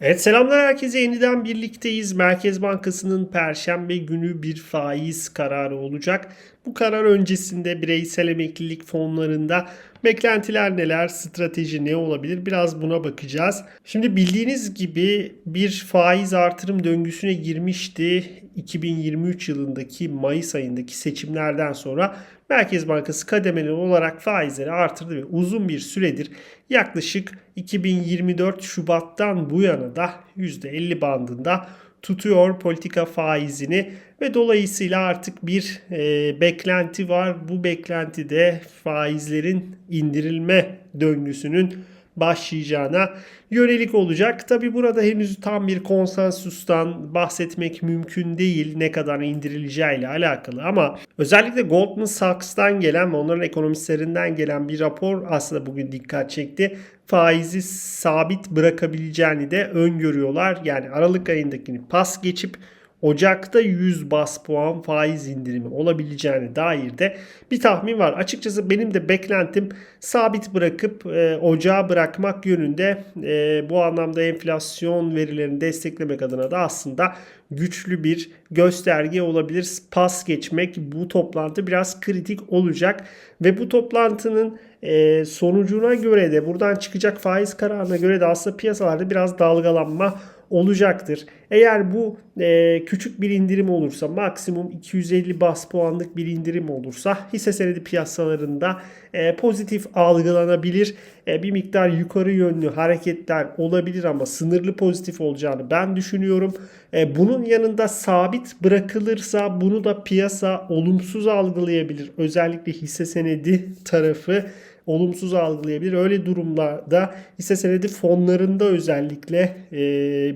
Evet selamlar herkese yeniden birlikteyiz. Merkez Bankası'nın perşembe günü bir faiz kararı olacak. Bu karar öncesinde bireysel emeklilik fonlarında beklentiler neler, strateji ne olabilir? Biraz buna bakacağız. Şimdi bildiğiniz gibi bir faiz artırım döngüsüne girmişti 2023 yılındaki Mayıs ayındaki seçimlerden sonra. Merkez Bankası kademeli olarak faizleri artırdı ve uzun bir süredir yaklaşık 2024 Şubat'tan bu yana da %50 bandında tutuyor politika faizini ve dolayısıyla artık bir e, beklenti var. Bu beklentide faizlerin indirilme döngüsünün başlayacağına yönelik olacak. Tabi burada henüz tam bir konsensustan bahsetmek mümkün değil ne kadar indirileceğiyle alakalı ama özellikle Goldman Sachs'tan gelen ve onların ekonomistlerinden gelen bir rapor aslında bugün dikkat çekti. Faizi sabit bırakabileceğini de öngörüyorlar. Yani Aralık ayındakini pas geçip Ocak'ta 100 bas puan faiz indirimi olabileceğine dair de bir tahmin var. Açıkçası benim de beklentim sabit bırakıp e, ocağa bırakmak yönünde e, bu anlamda enflasyon verilerini desteklemek adına da aslında güçlü bir gösterge olabilir. Pas geçmek bu toplantı biraz kritik olacak ve bu toplantının e, sonucuna göre de buradan çıkacak faiz kararına göre de aslında piyasalarda biraz dalgalanma olacaktır. Eğer bu e, küçük bir indirim olursa maksimum 250 bas puanlık bir indirim olursa hisse senedi piyasalarında e, pozitif algılanabilir. E, bir miktar yukarı yönlü hareketler olabilir ama sınırlı pozitif olacağını ben düşünüyorum. E, bunun yanında sabit bırakılırsa bunu da piyasa olumsuz algılayabilir. Özellikle hisse senedi tarafı olumsuz algılayabilir. Öyle durumlarda hisse senedi fonlarında özellikle e,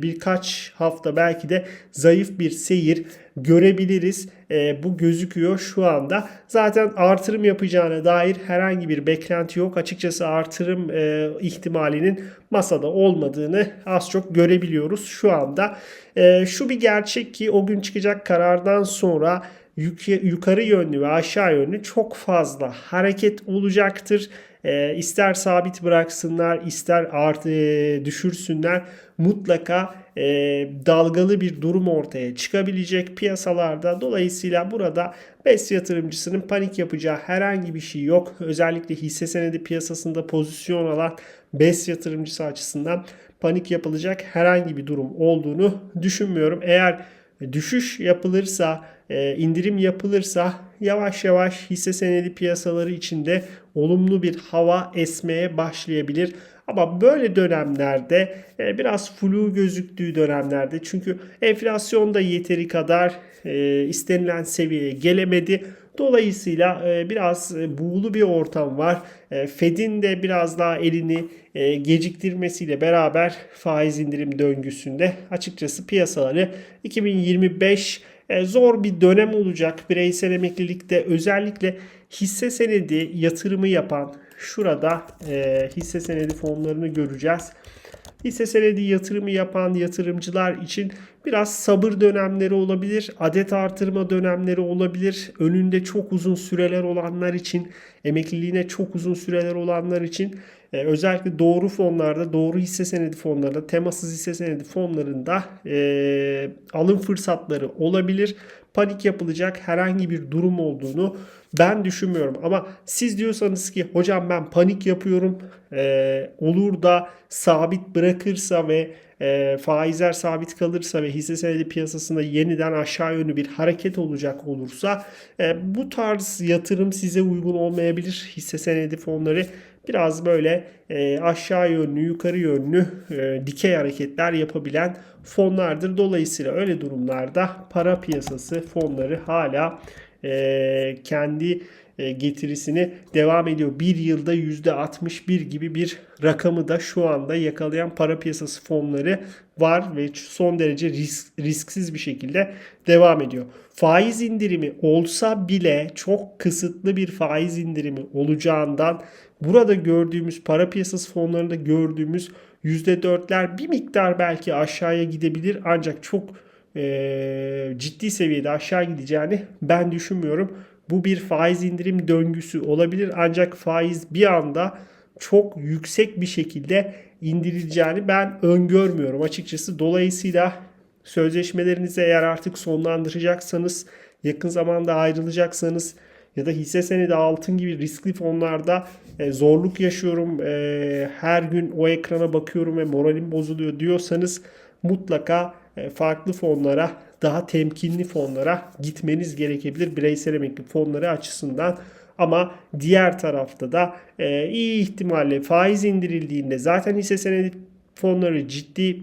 birkaç hafta belki de zayıf bir seyir görebiliriz. E, bu gözüküyor şu anda. Zaten artırım yapacağına dair herhangi bir beklenti yok. Açıkçası artırım e, ihtimalinin masada olmadığını az çok görebiliyoruz şu anda. E, şu bir gerçek ki o gün çıkacak karardan sonra yukarı yönlü ve aşağı yönlü çok fazla hareket olacaktır. E, ister sabit bıraksınlar, ister art, e, düşürsünler mutlaka e, dalgalı bir durum ortaya çıkabilecek piyasalarda. Dolayısıyla burada BES yatırımcısının panik yapacağı herhangi bir şey yok. Özellikle hisse senedi piyasasında pozisyon alan BES yatırımcısı açısından panik yapılacak herhangi bir durum olduğunu düşünmüyorum. Eğer düşüş yapılırsa, e, indirim yapılırsa yavaş yavaş hisse senedi piyasaları içinde olumlu bir hava esmeye başlayabilir. Ama böyle dönemlerde e, biraz flu gözüktüğü dönemlerde çünkü enflasyon da yeteri kadar e, istenilen seviyeye gelemedi. Dolayısıyla biraz buğulu bir ortam var. Fed'in de biraz daha elini geciktirmesiyle beraber faiz indirim döngüsünde açıkçası piyasaları 2025 zor bir dönem olacak. Bireysel emeklilikte özellikle hisse senedi yatırımı yapan şurada hisse senedi fonlarını göreceğiz. Hisse senedi yatırımı yapan yatırımcılar için biraz sabır dönemleri olabilir, adet artırma dönemleri olabilir. Önünde çok uzun süreler olanlar için, emekliliğine çok uzun süreler olanlar için e, özellikle doğru fonlarda, doğru hisse senedi fonlarında, temasız hisse senedi fonlarında e, alım fırsatları olabilir. Panik yapılacak herhangi bir durum olduğunu ben düşünmüyorum. Ama siz diyorsanız ki hocam ben panik yapıyorum, e, olur da sabit bırakırsa ve e, faizler sabit kalırsa ve hisse senedi piyasasında yeniden aşağı yönlü bir hareket olacak olursa e, bu tarz yatırım size uygun olmayabilir. Hisse senedi fonları biraz böyle e, aşağı yönlü, yukarı yönlü e, dikey hareketler yapabilen fonlardır. Dolayısıyla öyle durumlarda para piyasası fonları hala e, kendi e, getirisini devam ediyor. Bir yılda %61 gibi bir rakamı da şu anda yakalayan para piyasası fonları var ve son derece risk, risksiz bir şekilde devam ediyor. Faiz indirimi olsa bile çok kısıtlı bir faiz indirimi olacağından burada gördüğümüz para piyasası fonlarında gördüğümüz %4'ler bir miktar belki aşağıya gidebilir ancak çok e, ciddi seviyede aşağı gideceğini ben düşünmüyorum. Bu bir faiz indirim döngüsü olabilir ancak faiz bir anda çok yüksek bir şekilde indirileceğini ben öngörmüyorum açıkçası. Dolayısıyla sözleşmelerinizi eğer artık sonlandıracaksanız, yakın zamanda ayrılacaksanız ya da hisse senedi altın gibi riskli fonlarda e, zorluk yaşıyorum, e, her gün o ekrana bakıyorum ve moralim bozuluyor diyorsanız mutlaka farklı fonlara, daha temkinli fonlara gitmeniz gerekebilir bireysel emeklilik fonları açısından. Ama diğer tarafta da e, iyi ihtimalle faiz indirildiğinde zaten hisse senedi fonları ciddi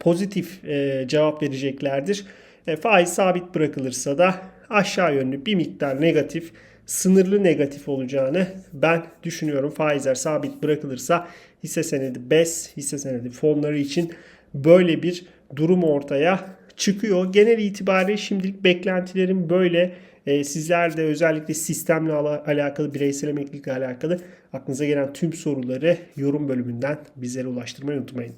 pozitif e, cevap vereceklerdir. E, faiz sabit bırakılırsa da aşağı yönlü bir miktar negatif, sınırlı negatif olacağını ben düşünüyorum. Faizler sabit bırakılırsa hisse senedi BES, hisse senedi fonları için böyle bir durum ortaya çıkıyor. Genel itibariyle şimdilik beklentilerim böyle. E, sizler de özellikle sistemle ala- alakalı, bireysel emeklilikle alakalı aklınıza gelen tüm soruları yorum bölümünden bizlere ulaştırmayı unutmayın.